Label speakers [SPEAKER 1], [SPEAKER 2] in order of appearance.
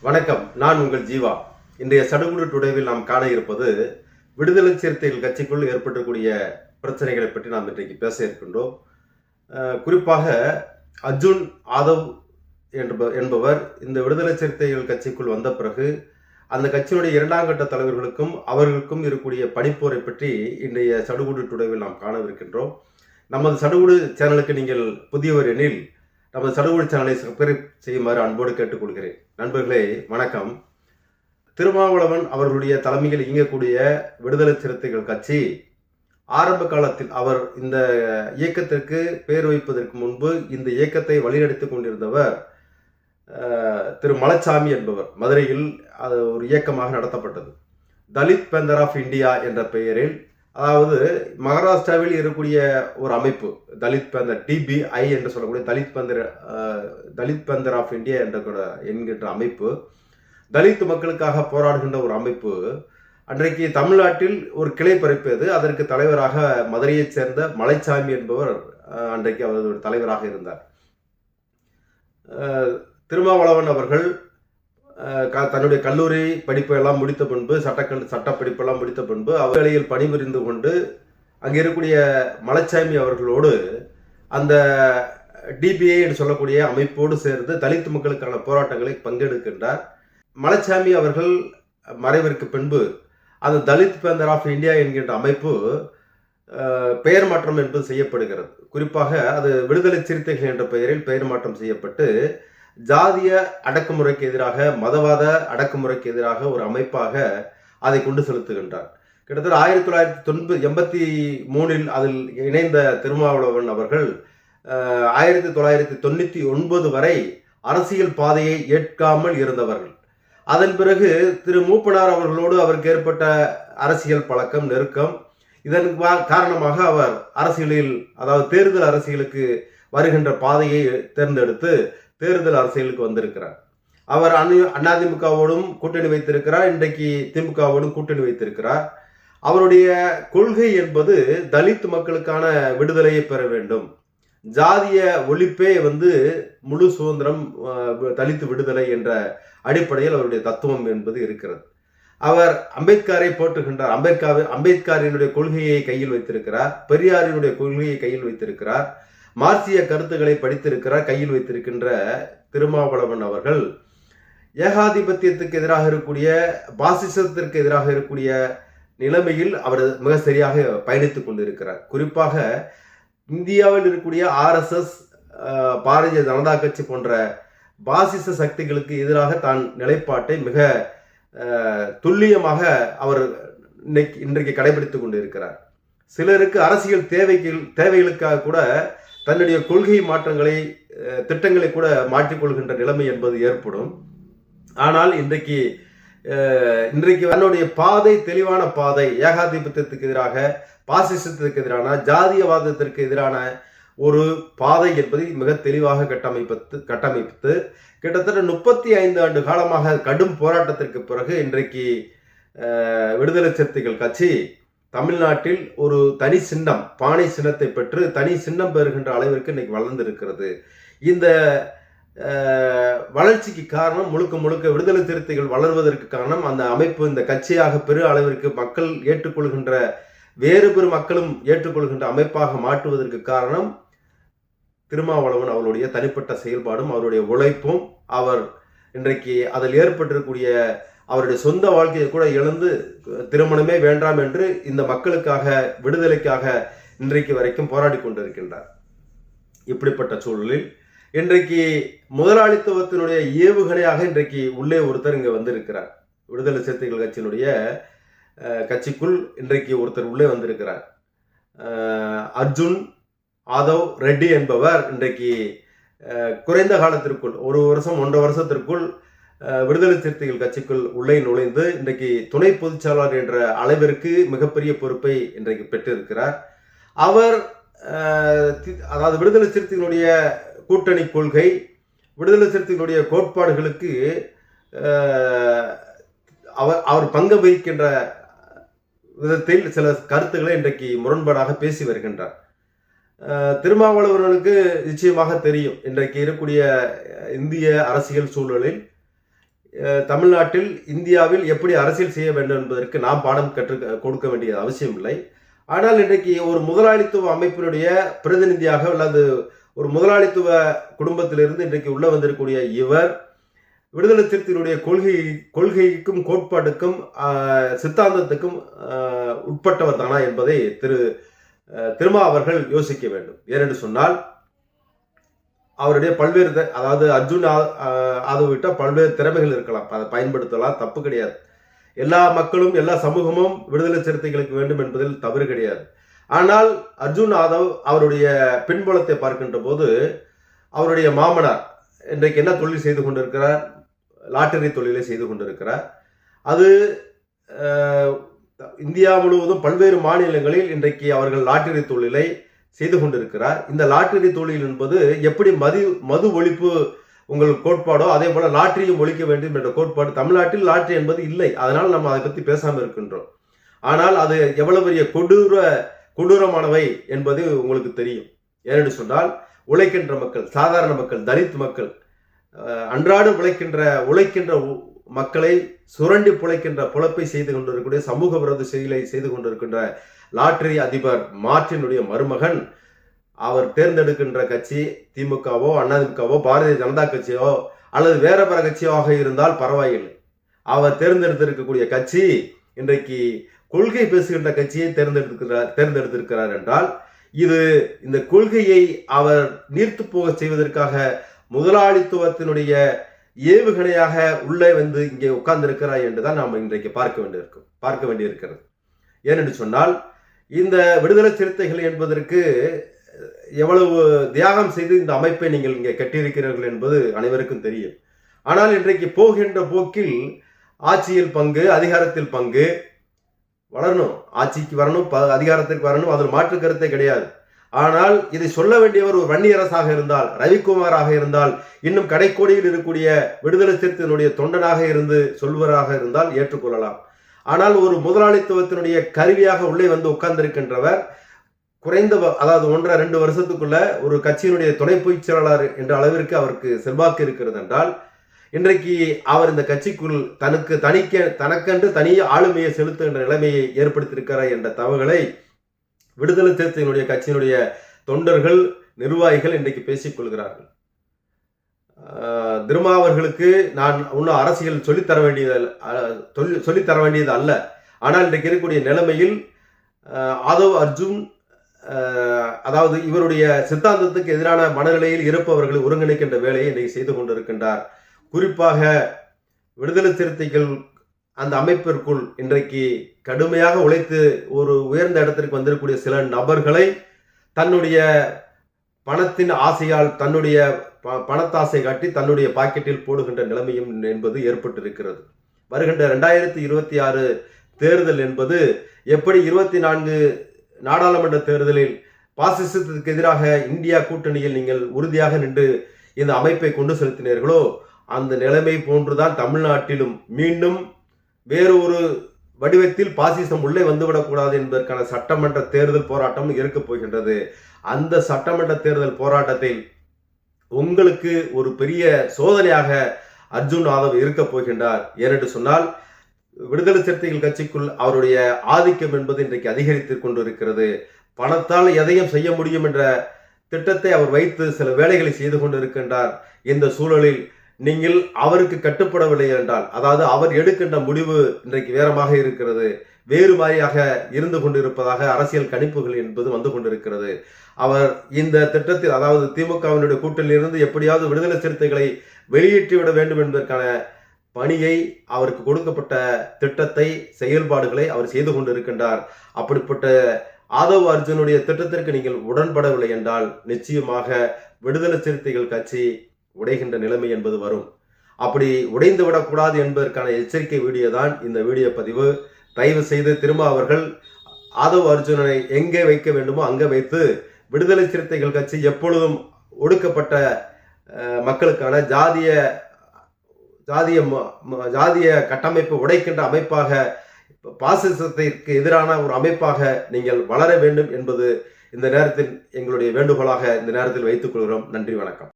[SPEAKER 1] வணக்கம் நான் உங்கள் ஜீவா. இன்றைய சடுகுடு டுடேவில் நாம் காண இருப்பது விடுதலை சிறுத்தைகள் கட்சிக்குள் ஏற்பட்டக்கூடிய பிரச்சனைகளை பற்றி நாம் இன்றைக்கு பேச இருக்கின்றோம். குறிப்பாக அர்ஜுன் ஆதவ் என்ப- என்பவர் இந்த விடுதலை சிறுத்தைகள் கட்சிக்குள் வந்த பிறகு அந்த கட்சியினுடைய இரண்டாம் கட்ட தலைவர்களுக்கும் அவர்களுக்கும் இருக்கக்கூடிய பணிப்போரை பற்றி இன்றைய சடுகுடு டுடேவில் நாம் காணவிருக்கின்றோம். நமது சடுகுடு சேனலுக்கு நீங்கள் புதியவர் எனில் நமது சடுகுடு சேனலை சப்ஸ்கிரைப் செய்யுமாறு அன்போடு கேட்டுக்கொள்கிறேன். நண்பர்களே வணக்கம். திருமாவளவன் அவர்களுடைய தலைமையில் இயங்கக்கூடிய விடுதலை சிறுத்தைகள் கட்சி ஆரம்ப காலத்தில் அவர் இந்த இயக்கத்திற்கு பெயர் வைப்பதற்கு முன்பு இந்த இயக்கத்தை வழிநடத்திக் கொண்டிருந்தவர் திரு மலச்சாமி என்பவர். மதுரையில் அது ஒரு இயக்கமாக நடத்தப்பட்டது. தலித் பெந்தர் ஆஃப் இந்தியா என்ற பெயரில் அதாவது மகாராஷ்டிராவில் இருக்கக்கூடிய ஒரு அமைப்பு தலித் பந்தர் டிபிஐ என்று சொல்லக்கூடிய Dalit Panther Dalit Panther of India என்ற கூட என்கின்ற அமைப்பு தலித் மக்களுக்காக போராடுகின்ற ஒரு அமைப்பு. அன்றைக்கு தமிழ்நாட்டில் ஒரு கிளை பரப்பியது அதற்கு தலைவராக மதுரையைச் சேர்ந்த மலைச்சாமி என்பவர் அன்றைக்கு அவர் ஒரு தலைவராக இருந்தார். திருமாவளவன் அவர்கள் க- தன்னுடைய கல்லூரி படிப்பு எல்லாம் முடித்த பின்பு சட்டக்கல் சட்ட படிப்பெல்லாம் முடித்த பின்பு அவர்களில் பணிபுரிந்து கொண்டு அங்கே இருக்கக்கூடிய மலைச்சாமி அவர்களோடு அந்த டிபிஐ என்று சொல்லக்கூடிய அமைப்போடு சேர்ந்து தலித் மக்களுக்கான போராட்டங்களை பங்கெடுக்கின்றார். மலைச்சாமி அவர்கள் மறைவிற்கு பின்பு அந்த தலித் பேந்தர் ஆஃப் இந்தியா என்கின்ற அமைப்பு பெயர் மாற்றம் என்பது செய்யப்படுகிறது. குறிப்பாக அது விடுதலை சிறுத்தைகள் என்ற பெயரில் பெயர் மாற்றம் செய்யப்பட்டு ஜாதிய அடக்குமுறைக்கு எதிராக மதவாத அடக்குமுறைக்கு எதிராக ஒரு அமைப்பாக அதை கொண்டு செலுத்துகின்றார். கிட்டத்தட்ட ஆயிரத்தி தொள்ளாயிரத்தி தொண்ணூறு எண்பத்தி மூணில் அதில் இணைந்த திருமாவளவன் அவர்கள் ஆயிரத்தி தொள்ளாயிரத்தி தொண்ணூற்றி ஒன்பது வரை அரசியல் பாதையை ஏற்காமல் இருந்தவர்கள். அதன் பிறகு திரு மூப்பனார் அவர்களோடு அவருக்கு ஏற்பட்ட அரசியல் பழக்கம் நெருக்கம் இதன் காரணமாக அவர் அரசியலில் அதாவது தேர்தல் அரசியலுக்கு வருகின்ற பாதையை தேர்ந்தெடுத்து தேர்தல் அரசியலுக்கு வந்திருக்கிறார். அவர் அண்ணா அதிமுகவோடும் கூட்டணி வைத்திருக்கிறார். இன்றைக்கு திமுகவோடும் கூட்டணி வைத்திருக்கிறார். அவருடைய கொள்கை என்பது தலித் மக்களுக்கான விடுதலையை பெற வேண்டும். ஜாதிய ஒழிப்பே வந்து முழு சுதந்திரம் தலித்து விடுதலை என்ற அடிப்படையில் அவருடைய தத்துவம் என்பது இருக்கிறது. அவர் அம்பேத்கரை போற்றுகின்றார். அம்பேத்கர் அம்பேத்கரினுடைய கொள்கையை கையில் வைத்திருக்கிறார். பெரியாரினுடைய கொள்கையை கையில் வைத்திருக்கிறார். மார்சிய கருத்துக்களை படித்திருக்கிறார் கையில் வைத்திருக்கின்ற திருமாவளவன் அவர்கள். ஏகாதிபத்தியத்துக்கு எதிராக இருக்கக்கூடிய பாசிசத்திற்கு எதிராக இருக்கக்கூடிய நிலைமையில் அவர் மிக சரியாக பயணித்துக் கொண்டிருக்கிறார். குறிப்பாக இந்தியாவில் இருக்கக்கூடிய ஆர்எஸ்எஸ் பாரதிய ஜனதா கட்சி போன்ற பாசிச சக்திகளுக்கு எதிராக தான் நிலைப்பாட்டை மிக துல்லியமாக அவர் இன்னைக்கு இன்றைக்கு கடைபிடித்துக் கொண்டிருக்கிறார். சிலருக்கு அரசியல் தேவைகள் தேவைகளுக்காக கூட தன்னுடைய கொள்கை மாற்றங்களை திட்டங்களை கூட மாற்றிக்கொள்கின்ற நிலைமை என்பது ஏற்படும். ஆனால் இன்றைக்கு இன்றைக்கு தன்னுடைய பாதை தெளிவான பாதை ஏகாதிபத்தியத்துக்கு எதிராக பாசிசத்திற்கு எதிரான ஜாதியவாதத்திற்கு எதிரான ஒரு பாதை என்பதை மிக தெளிவாக கட்டமைப்பத்து கட்டமைத்து கிட்டத்தட்ட முப்பத்தி ஐந்து ஆண்டு காலமாக கடும் போராட்டத்திற்கு பிறகு இன்றைக்கு விடுதலை சிறுத்தைகள் கட்சி தமிழ்நாட்டில் ஒரு தனி சின்னம் பானை சின்னத்தை பெற்று தனி சின்னம் பெறுகின்ற அளவிற்கு இன்னைக்கு வளர்ந்திருக்கிறது. இந்த வளர்ச்சிக்கு காரணம் முழுக்க முழுக்க விடுதலை சிறுத்தைகள் வளர்வதற்கு காரணம் அந்த அமைப்பு இந்த கட்சியாக பெரு அளவிற்கு மக்கள் ஏற்றுக்கொள்கின்ற வேறு பெரு மக்களும் ஏற்றுக்கொள்கின்ற அமைப்பாக மாற்றுவதற்கு காரணம் திருமாவளவன் அவருடைய தனிப்பட்ட செயல்பாடும் அவருடைய உழைப்பும் அவர் இன்றைக்கு அதில் ஏற்பட்டிருக்கக்கூடிய அவருடைய சொந்த வாழ்க்கையை கூட இழந்து திருமணமே வேண்டாம் என்று இந்த மக்களுக்காக விடுதலைக்காக இன்றைக்கு வரைக்கும் போராடி கொண்டிருக்கின்றார். இப்படிப்பட்ட சூழலில் இன்றைக்கு முதலாளித்துவத்தினுடைய ஏவுகணையாக இன்றைக்கு உள்ளே ஒருத்தர் இங்கே வந்திருக்கிறார். விடுதலை சிறுத்தைகள் கட்சியினுடைய கட்சிக்குள் இன்றைக்கு ஒருத்தர் உள்ளே வந்திருக்கிறார். அர்ஜுன் ஆதவ் ரெட்டி என்பவர் இன்றைக்கு குறைந்த காலத்திற்குள் ஒரு வருஷம் ஒன்றரை வருஷத்திற்குள் விடுதலை சிறுத்தைகள் கட்சிக்குள் உள்ளே நுழைந்து இன்றைக்கு துணை பொதுச்செயலாளர் என்ற அளவிற்கு மிகப்பெரிய பொறுப்பை இன்றைக்கு பெற்றிருக்கிறார். அவர் அதாவது விடுதலை சிறுத்தைகளுடைய கூட்டணி கொள்கை விடுதலை சிறுத்தைகளுடைய கோட்பாடுகளுக்கு அவர் அவர் பங்கு வகிக்கின்ற விதத்தில் சில கருத்துக்களை இன்றைக்கு முரண்பாடாக பேசி வருகின்றார். திருமாவளவர்களுக்கு நிச்சயமாக தெரியும் இன்றைக்கு இருக்கக்கூடிய இந்திய அரசியல் சூழலில் தமிழ்நாட்டில் இந்தியாவில் எப்படி அரசியல் செய்ய வேண்டும் என்பதற்கு நாம் பாடம் கற்று கொடுக்க வேண்டிய அவசியம் இல்லை. ஆனால் இன்றைக்கு ஒரு முதலாளித்துவ அமைப்பினுடைய பிரதிநிதியாக அல்லது ஒரு முதலாளித்துவ குடும்பத்திலிருந்து இன்றைக்கு உள்ள வந்திருக்கக்கூடிய இவர் விடுதலை சிறுத்தையினுடைய கொள்கை கொள்கைக்கும் கோட்பாட்டுக்கும் சித்தாந்தத்துக்கும் உட்பட்டவர் தானா என்பதை திரு திருமா அவர்கள் யோசிக்க வேண்டும். ஏனென்று சொன்னால் அவருடைய பல்வேறு த- அதாவது அர்ஜுன் ஆ- ஆஹ், ஆதவிட்ட பல்வேறு திறமைகள் இருக்கலாம். அதை பயன்படுத்தலாம் தப்பு கிடையாது. எல்லா மக்களும் எல்லா சமூகமும் விடுதலை சிறுத்தைகளுக்கு வேண்டும் என்பதில் தவறு கிடையாது. ஆனால் அர்ஜுன் ஆதவ் அவருடைய பின்புலத்தை பார்க்கின்ற போது அவருடைய மாமனார் இன்றைக்கு என்ன தொழில் செய்து கொண்டிருக்கிறார்? லாட்டரி தொழிலை செய்து கொண்டிருக்கிறார். அது இந்தியா முழுவதும் பல்வேறு மாநிலங்களில் இன்றைக்கு அவர்கள் லாட்டரி தொழிலை செய்து கொண்டிருக்கிறார். இந்த லாட்டரி தொழில் என்பது எப்படி மது மது ஒழிப்பு உங்கள் கோட்பாடோ அதே போல லாட்டரியும் ஒழிக்க வேண்டும் என்ற கோட்பாடு தமிழ்நாட்டில் லாட்டரி என்பது இல்லை. அதனால் நம்ம அதை பற்றி பேசாமல் இருக்கின்றோம். ஆனால் அது எவ்வளவு பெரிய கொடூர கொடூரமானவை என்பது உங்களுக்கு தெரியும். ஏனென்று சொன்னால் உழைக்கின்ற மக்கள் சாதாரண மக்கள் தலித் மக்கள் அன்றாடம் உழைக்கின்ற உழைக்கின்ற உ- மக்களை சுரண்டி புழைக்கின்ற புழப்பை செய்து கொண்டிருக்கக்கூடிய சமூக விரோத செயலை செய்து கொண்டிருக்கின்ற லாட்டரி அதிபர் மார்டினுடைய மருமகன். அவர் தேர்ந்தெடுக்கின்ற கட்சி திமுகவோ அதிமுகவோ பாரதிய ஜனதா கட்சியோ அல்லது வேற பிற கட்சியாக இருந்தால் பரவாயில்லை. அவர் தேர்ந்தெடுத்திருக்கக்கூடிய கட்சி இன்றைக்கு கொள்கை பேசுகின்ற கட்சியை தேர்ந்தெடுத்திருக்கிறார் தேர்ந்தெடுத்திருக்கிறார் என்றால் இது இந்த கொள்கையை அவர் நீர்த்து போக செய்வதற்காக முதலாளித்துவத்தினுடைய ஏவுகணையாக உள்ளே வந்து இங்கே உட்கார்ந்திருக்கிறார் என்றுதான் நாம் இன்றைக்கு பார்க்க வேண்டியிருக்கும் பார்க்க வேண்டியிருக்கிறது. ஏனென்று சொன்னால் இந்த விடுதலை சிறுத்தைகள் என்பதற்கு எவ்வளவு தியாகம் செய்து இந்த அமைப்பை நீங்கள் இங்கே கட்டியிருக்கிறீர்கள் என்பது அனைவருக்கும் தெரியும். ஆனால் இன்றைக்கு போகின்ற போக்கில் ஆட்சியில் பங்கு அதிகாரத்தில் பங்கு வளரணும். ஆட்சிக்கு வரணும் ப- அதிகாரத்திற்கு வரணும் அதில் மாற்று கருத்தே கிடையாது. ஆனால் இதை சொல்ல வேண்டியவர் ஒரு வன்னியரசாக இருந்தால் ரவிக்குமாராக இருந்தால் இன்னும் கடைக்கோடியில் இருக்கக்கூடிய விடுதலை சிறுத்தையினுடைய தொண்டனாக இருந்து சொல்வராக இருந்தால் ஏற்றுக்கொள்ளலாம். ஆனால் ஒரு முதலாளித்துவத்தினுடைய கருவியாக உள்ளே வந்து உட்கார்ந்திருக்கின்றவர் குறைந்த அதாவது ஒன்றரை ரெண்டு வருஷத்துக்குள்ள ஒரு கட்சியினுடைய துணை பொதுச் செயலாளர் என்ற அளவிற்கு அவருக்கு செல்வாக்கு இருக்கிறது என்றால் இன்றைக்கு அவர் இந்த கட்சிக்குள் தனக்கு தனிக்க தனக்கென்று தனிய ஆளுமையை செலுத்துகின்ற நிலைமையை ஏற்படுத்தியிருக்கிறார் என்ற தவறுகளை விடுதலை சிறுத்தையினுடைய கட்சியினுடைய தொண்டர்கள் நிர்வாகிகள் இன்றைக்கு பேசிக் கொள்கிறார்கள். திருமாவர்களுக்கு திருமா அவர்களுக்கு நான் இன்னும் அரசியல் சொல்லித்தர வேண்டியது அல்ல- சொல்லி- சொல்லித்தர வேண்டியது அல்ல. ஆனால் இன்றைக்கு இருக்கக்கூடிய நிலைமையில் ஆதவ் அர்ஜுன் அதாவது இவருடைய சித்தாந்தத்துக்கு எதிரான மனநிலையில் இருப்பவர்களை ஒருங்கிணைக்கின்ற வேலையை இன்றைக்கு செய்து கொண்டிருக்கின்றார். குறிப்பாக விடுதலை சிறுத்தைகள் அந்த அமைப்பிற்குள் இன்றைக்கு கடுமையாக உழைத்து ஒரு உயர்ந்த இடத்திற்கு வந்திருக்கக்கூடிய சில நபர்களை தன்னுடைய பணத்தின் ஆசையால் தன்னுடைய ப- பணத்தாசை காட்டி தன்னுடைய பாக்கெட்டில் போடுகின்ற நிலைமையும் என்பது ஏற்பட்டிருக்கிறது. வருகின்ற ரெண்டாயிரத்தி இருபத்தி ஆறு தேர்தல் என்பது எப்படி இருபத்தி நான்கு நாடாளுமன்ற தேர்தலில் பாசிசத்துக்கு எதிராக இந்தியா கூட்டணியில் நீங்கள் உறுதியாக நின்று இந்த அமைப்பை கொண்டு செலுத்தினீர்களோ அந்த நிலைமை போன்றுதான் தமிழ்நாட்டிலும் மீண்டும் வேறு ஒரு வடிவத்தில் பாசிசம் உள்ளே வந்துவிடக்கூடாது என்பதற்கான சட்டமன்ற தேர்தல் போராட்டம் இருக்கப் போகின்றது அந்த சட்டமன்ற தேர்தல் போராட்டத்தில் உங்களுக்கு ஒரு பெரிய சோதனையாக அர்ஜுன் யாதவ் இருக்க போகின்றார் ஏனென்று சொன்னால் விடுதலை சிறுத்தைகள் கட்சிக்குள் அவருடைய ஆதிக்கம் என்பது இன்றைக்கு அதிகரித்துக் கொண்டிருக்கிறது. பணத்தால் எதையும் செய்ய முடியும் என்ற திட்டத்தை அவர் வைத்து சில வேலைகளை செய்து கொண்டிருக்கின்றார். இந்த சூழலில் நீங்கள் அவருக்கு கட்டுப்படவில்லை என்றால் அதாவது அவர் எடுக்கின்ற முடிவு இன்றைக்கு வேறமாக இருக்கிறது. வேறு மாதிரியாக இருந்து கொண்டிருப்பதாக அரசியல் கணிப்புகள் என்பது வந்து கொண்டிருக்கிறது. அவர் இந்த திட்டத்தில் அதாவது திமுகவினுடைய கூட்டணியிலிருந்து எப்படியாவது விடுதலை சிறுத்தைகளை வெளியேற்றிவிட வேண்டும் என்பதற்கான பணியை அவருக்கு கொடுக்கப்பட்ட திட்டத்தை செயல்பாடுகளை அவர் செய்து கொண்டிருக்கின்றார். அப்படிப்பட்ட ஆதவ் அர்ஜுனுடைய திட்டத்திற்கு நீங்கள் உடன்படவில்லை என்றால் நிச்சயமாக விடுதலை சிறுத்தைகள் கட்சி உடைகின்ற நிலைமை என்பது வரும். அப்படி உடைந்து விடக்கூடாது என்பதற்கான எச்சரிக்கை வீடியோ தான் இந்த வீடியோ பதிவு. தயவு செய்து திரும்ப அவர்கள் ஆதவ் அர்ஜுனனை எங்கே வைக்க வேண்டுமோ அங்கே வைத்து விடுதலை சிறுத்தைகள் கட்சி எப்பொழுதும் ஒடுக்கப்பட்ட மக்களுக்கான ஜாதிய ஜாதிய ம- ஜாதிய கட்டமைப்பு உடைக்கின்ற அமைப்பாக பாசிசத்திற்கு எதிரான ஒரு அமைப்பாக நீங்கள் வளர வேண்டும் என்பது இந்த நேரத்தில் எங்களுடைய வேண்டுகோளாக இந்த நேரத்தில் வைத்துக் கொள்கிறோம். நன்றி வணக்கம்.